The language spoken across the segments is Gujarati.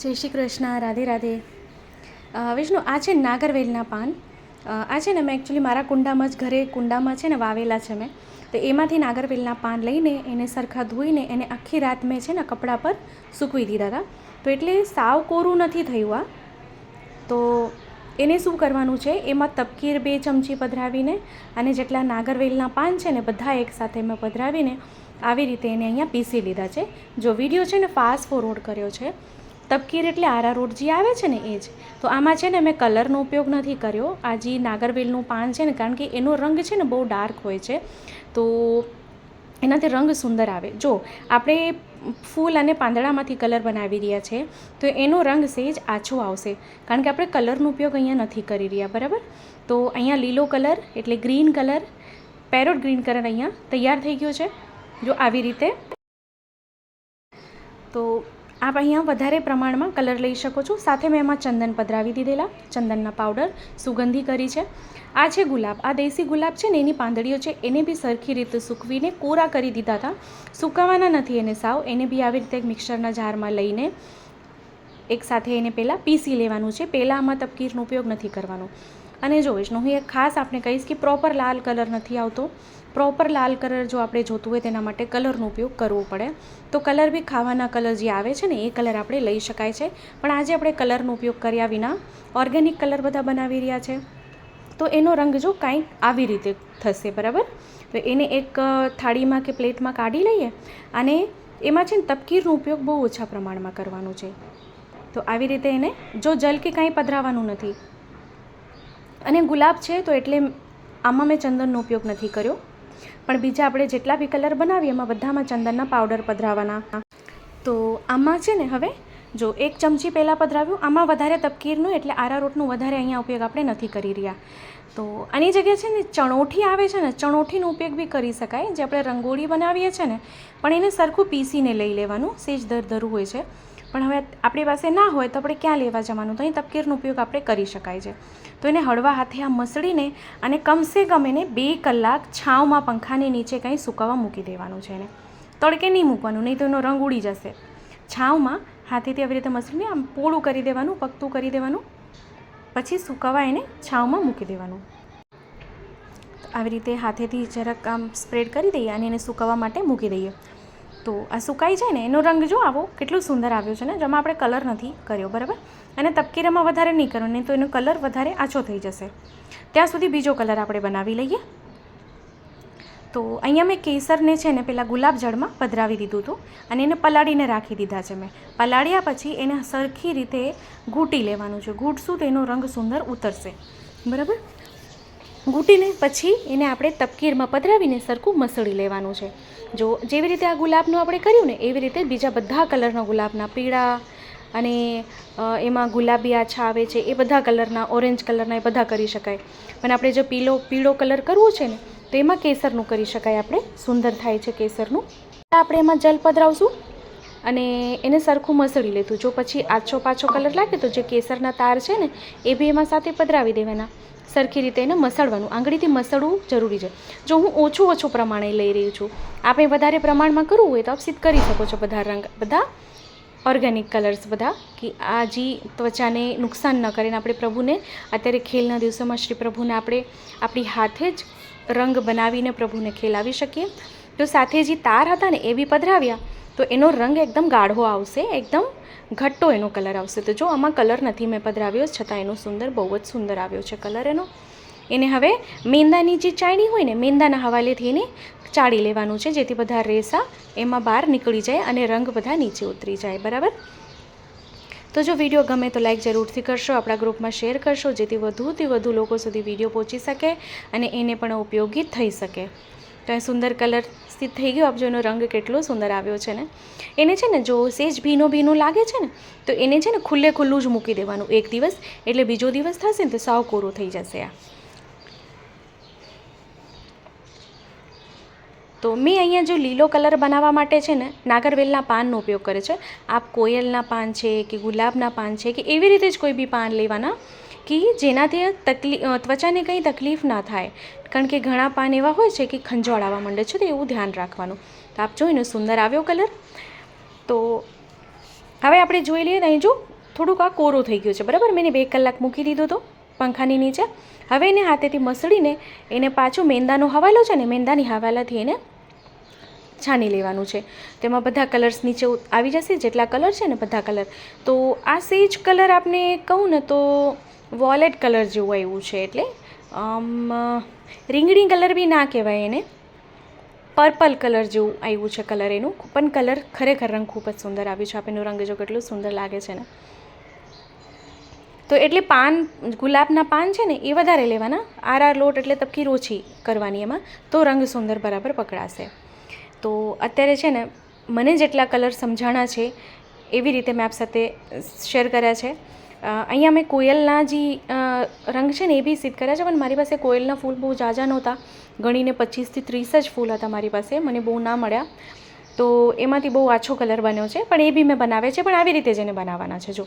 જય શ્રી કૃષ્ણ, રાધે રાધે. વિષ્ણુ, આ છે નાગરવેલના પાન. આ છે ને મેં એકચ્યુઅલી મારા કુંડામાં જ ઘરે કુંડામાં છે ને વાવેલા છે મેં. તો એમાંથી નાગરવેલના પાન લઈને એને સરખા ધોઈને એને આખી રાત મેં છે ને કપડા પર સૂકવી દીધા હતા તો એટલે સાવ કોરું નથી થયું આ. તો એને શું કરવાનું છે? એમાં તપકીર બે ચમચી પધરાવીને અને જેટલા નાગરવેલના પાન છે ને બધા એકસાથે મેં પધરાવીને આવી રીતે એને અહીંયા પીસી લીધા છે. જો વીડિયો છે ને ફાસ્ટ ફોરવર્ડ કર્યો છે તપકીર એટલે આરારોટ જે આવે છે ને એ જ. તો આમાં છે ને મેં કલરનો ઉપયોગ નથી કર્યો. આ જે નાગરવેલનું પાન છે ને, કારણ કે એનો રંગ છે ને બહુ ડાર્ક હોય છે. તો એનાથી રંગ સુંદર આવે. જો, આપણે ફૂલ અને પાંદડામાંથી કલર બનાવી રહ્યા છે, તો એનો રંગ સેજ આછો આવશે. કારણ કે આપણે કલરનો ઉપયોગ અહીંયા નથી કરી રહ્યા, બરાબર? તો અહીંયા લીલો કલર એટલે green colour, parrot green colour અહીંયા તૈયાર થઈ ગયો છે, જો આવી રીતે. તો આપ અહીંયા વધારે પ્રમાણમાં કલર લઈ શકો છો. સાથે મેં એમાં ચંદન પધરાવી દીધેલા. ચંદનના પાવડર સુગંધી કરી છે. આ છે ગુલાબ. આ દેશી ગુલાબ છે ને એની પાંદડીઓ છે. એને બી સરખી રીતે સૂકવીને કોરા કરી દીધા હતા. સુકાવાના નથી એને સાવ. એને બી આવી રીતે એક મિક્સરના જારમાં લઈને એક સાથે એને પહેલાં પીસી લેવાનું છે. પહેલાં આમાં તપકીરનો ઉપયોગ નથી કરવાનો. અને જો હું એક ખાસ આપણે કહીશ કે પ્રોપર લાલ કલર નથી આવતો. પ્રોપર લાલ કલર જો આપણે જોતું હોય તેના માટે કલરનો ઉપયોગ કરવો પડે. તો કલર બી ખાવાના કલર જે આવે છે ને, એ કલર આપણે લઈ શકાય છે. પણ આજે આપણે કલરનો ઉપયોગ કર્યા વિના ઓર્ગેનિક કલર બધા બનાવી રહ્યા છે. તો એનો રંગ જો કાંઈક આવી રીતે થશે, બરાબર? તો એને એક થાળીમાં કે પ્લેટમાં કાઢી લઈએ અને એમાં છે ને તપકીરનો ઉપયોગ બહુ ઓછા પ્રમાણમાં કરવાનો છે. તો આવી રીતે એને જો જલ કે કાંઈ પધરાવવાનું નથી અને ગુલાબ છે તો એટલે આમાં મેં ચંદનનો ઉપયોગ નથી કર્યો. પણ બીજા આપણે જેટલા બી કલર બનાવીએ એમાં બધામાં ચંદનના પાવડર પધરાવવાના તો આમાં છે ને હવે, જો એક ચમચી પહેલાં પધરાવ્યું, આમાં વધારે તપકીરનું એટલે આરારોટનું વધારે અહીંયા ઉપયોગ આપણે નથી કરી રહ્યા. તો આની જગ્યાએ છે ને ચણોઠી આવે છે ને, ચણોઠીનો ઉપયોગ બી કરી શકાય. જે આપણે રંગોળી બનાવીએ છીએ ને, પણ એને સરખું પીસીને લઈ લેવાનું. સેજ દરદરું હોય છે. પણ હવે આપણી પાસે ના હોય તો આપણે ક્યાં લેવા જવાનું? તો અહીં તપકીરનો ઉપયોગ આપણે કરી શકાય છે. તો એને હળવા હાથે આ મસળીને અને કમસે કમ એને બે કલાક છાંવમાં પંખાની નીચે કંઈ સુકાવા મૂકી દેવાનું છે એને. તડકે નહીં મૂકવાનું, નહીં તો એનો રંગ ઉડી જશે. છાંવમાં હાથેથી આવી રીતે મસળીને આમ પોળું કરી દેવાનું, પકતું કરી દેવાનું, પછી સુકાવા એને છાંવમાં મૂકી દેવાનું. આવી રીતે હાથેથી જરાક આમ સ્પ્રેડ કરી દઈએ અને એને સુકાવા માટે મૂકી દઈએ. તો આ સુકાઈ જાય ને, એનો રંગ જો આવો, કેટલો સુંદર આવ્યો છે ને, જેમાં આપણે કલર નથી કર્યો, બરાબર? અને તપકીરામાં વધારે નહીં કરો, નહીં તો એનો કલર વધારે આછો થઈ જશે. ત્યાં સુધી બીજો કલર આપણે બનાવી લઈએ. તો અહીંયા મેં કેસરને છે ને, પેલા ગુલાબ જળમાં પધરાવી દીધું હતું, અને એને પલાળીને રાખી દીધા છે મેં. પલાળ્યા પછી એને સરખી રીતે ઘૂંટી લેવાનું છે. ઘૂંટશું તો એનો રંગ સુંદર ઉતરશે. બરાબર? ઘૂંટીને પછી એને આપણે તપકીરમાં પધરાવીને સરખું મસળી લેવાનું છે. જો જેવી રીતે આ ગુલાબનું આપણે કર્યું ને, એવી રીતે બીજા બધા કલરના ગુલાબના પીળા અને એમાં ગુલાબી આછા આવે છે, એ બધા કલરના, ઓરેન્જ કલરના એ બધા કરી શકાય. પણ આપણે જો પીળો પીળો કલર કરવો છે ને, તો એમાં કેસરનું કરી શકાય. આપણે સુંદર થાય છે કેસરનું. આપણે એમાં જલ પધરાવશું. અને એને સરખું મસળી લીધું જો પછી આછો પાછો કલર લાગે તો જે કેસરના તાર છે ને, એ બી એમાં સાથે પધરાવી દેવાના. સરખી રીતે એને મસળવાનું. આંગળીથી મસળવું જરૂરી છે. જો હું ઓછું ઓછું પ્રમાણે લઈ રહી છું, આપણે વધારે પ્રમાણમાં કરવું હોય તો આપ સિદ્ધ કરી શકો છો બધા રંગ, બધા ઓર્ગેનિક કલર્સ બધા, કે આ જે ત્વચાને નુકસાન ન કરીને આપણે પ્રભુને. અત્યારે ખેલના દિવસોમાં શ્રી પ્રભુને આપણે આપણી હાથે જ રંગ બનાવીને પ્રભુને ખેલાવી શકીએ. તો સાથે જે તાર હતા ને, એ બી પધરાવ્યા. તો એનો રંગ એકદમ ગાઢો આવશે, એકદમ ઘટ્ટો એનો કલર આવશે. તો જો આમાં કલર નથી મેં પધરાવ્યો, છતાં એનો સુંદર, બહુ જ સુંદર આવ્યો છે કલર એનો. એને હવે મેંદાની જે ચાણી હોય ને, મેંદાના હવાલેથી એને ચાળી લેવાનું છે, જેથી બધા રેસા એમાં બહાર નીકળી જાય અને રંગ બધા નીચે ઉતરી જાય, બરાબર? તો જો વીડિયો ગમે તો લાઈક જરૂરથી કરશો, આપણા ગ્રુપમાં શેર કરશો, જેથી વધુથી વધુ લોકો સુધી વીડિયો પહોંચી શકે અને એને પણ ઉપયોગી થઈ શકે. તો સુંદર કલર સ્થિત થઈ ગયો. આપજો એનો રંગ કેટલો સુંદર આવ્યો છે ને. એને છે ને જો સેજ ભીનો ભીનો લાગે છે ને, તો એને છે ને ખુલ્લે ખુલ્લું જ મૂકી દેવાનું. એક દિવસ, એટલે બીજો દિવસ થશે ને, તો સાવ કોરો થઈ જશે આ. તો મેં અહીંયા જો લીલો કલર બનાવવા માટે છે ને, નાગરવેલના પાનનો ઉપયોગ કરે છે. આપ કોયલના પાન છે કે ગુલાબના પાન છે કે એવી રીતે જ કોઈ બી પાન લેવાના કે જેનાથી તકલીફ ત્વચાને કંઈ તકલીફ ના થાય. કારણ કે ઘણા પાન એવા હોય છે કે ખંજવાળાવા માંડે છે, તો એવું ધ્યાન રાખવાનું. તો આપ જોઈને સુંદર આવ્યો કલર. તો હવે આપણે જોઈ લઈએ અહીં જો થોડુંક આ કોરો થઈ ગયો છે, બરાબર? મેં બે કલાક મૂકી દીધો તો પંખાની નીચે. હવે એને હાથેથી મસળીને એને પાછું મેંદાનો હવાલો છે ને, મેંદાની હવાલાથી એને છાની લેવાનું છે. તેમાં બધા કલર્સ નીચે આવી જશે જેટલા કલર છે ને બધા કલર. તો આ સેજ કલર આપને કહું ને તો વોલેટ કલર જેવું આવ્યું છે એટલે રીંગણી કલર બી ના કહેવાય એને. પર્પલ કલર જેવું આવ્યું છે કલર એનું. પણ કલર ખરેખર રંગ ખૂબ જ સુંદર આવ્યું છે. આપણો રંગ જો કેટલું સુંદર લાગે છે ને. તો એટલે પાન, ગુલાબના પાન છે ને, એ વધારે લેવાના. આર આર લોટ એટલે તપકીર ઓછી કરવાની એમાં. તો રંગ સુંદર બરાબર પકડાશે. તો અત્યારે છે ને, મને જેટલા કલર સમજાણા છે, એવી રીતે મેં આપ સાથે શેર કર્યા છે. અહીંયા મેં કોયલના જે રંગ છે ને એ બી સિદ્ધ કર્યા છે, પણ મારી પાસે કોયલના ફૂલ બહુ જાજા નહોતા. ગણીને પચીસથી ત્રીસ જ ફૂલ હતા મારી પાસે, મને બહુ ના મળ્યા. તો એમાંથી બહુ આછો કલર બન્યો છે, પણ એ બી મેં બનાવ્યા છે, પણ આવી રીતે જ એને બનાવવાના છે, જો.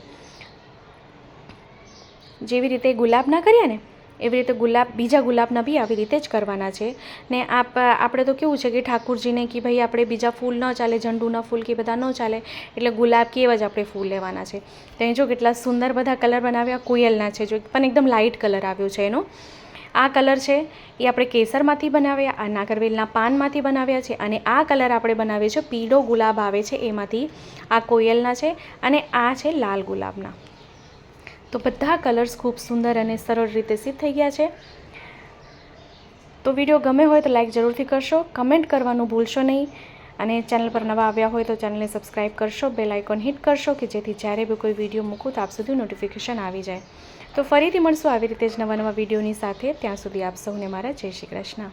જેવી રીતે ગુલાબના કર્યા ને એવી રીતે ગુલાબ, બીજા ગુલાબના બી આવી રીતે જ કરવાના છે. ને આપ, આપણે તો કેવું છે કે ઠાકુરજીને કે ભાઈ આપણે બીજા ફૂલ ન ચાલે, ઝંડુના ફૂલ કે બધા ન ચાલે, એટલે ગુલાબ કે એવા જ આપણે ફૂલ લેવાના છે. તો જો કેટલા સુંદર બધા કલર બનાવ્યા, કોયલના છે જો, પણ એકદમ લાઇટ કલર આવ્યો છે એનો. આ કલર છે, એ આપણે કેસરમાંથી બનાવ્યા, આ નાગરવેલના પાનમાંથી બનાવ્યા છે, અને આ કલર આપણે બનાવીએ છીએ પીળો ગુલાબ આવે છે એમાંથી. આ કોયલના છે, અને આ છે લાલ ગુલાબના. તો બધા કલર્સ ખૂબ સુંદર અને સરળ રીતે સિદ્ધ થઈ ગયા છે. તો વીડિયો ગમે હોય તો લાઈક જરૂરથી કરશો કમેન્ટ કરવાનું ભૂલશો નહીં. અને ચેનલ પર નવા આવ્યા હોય તો ચેનલને સબસ્ક્રાઈબ કરશો બેલ આઇકોન હિટ કરશો કે જેથી જ્યારે બી કોઈ વીડિયો મૂકું તો આપ સુધી નોટિફિકેશન આવી જાય. તો ફરીથી મળશું આવી રીતે જ નવા નવા વિડીયોની સાથે. ત્યાં સુધી આપ સૌને મારા જય શ્રી કૃષ્ણ.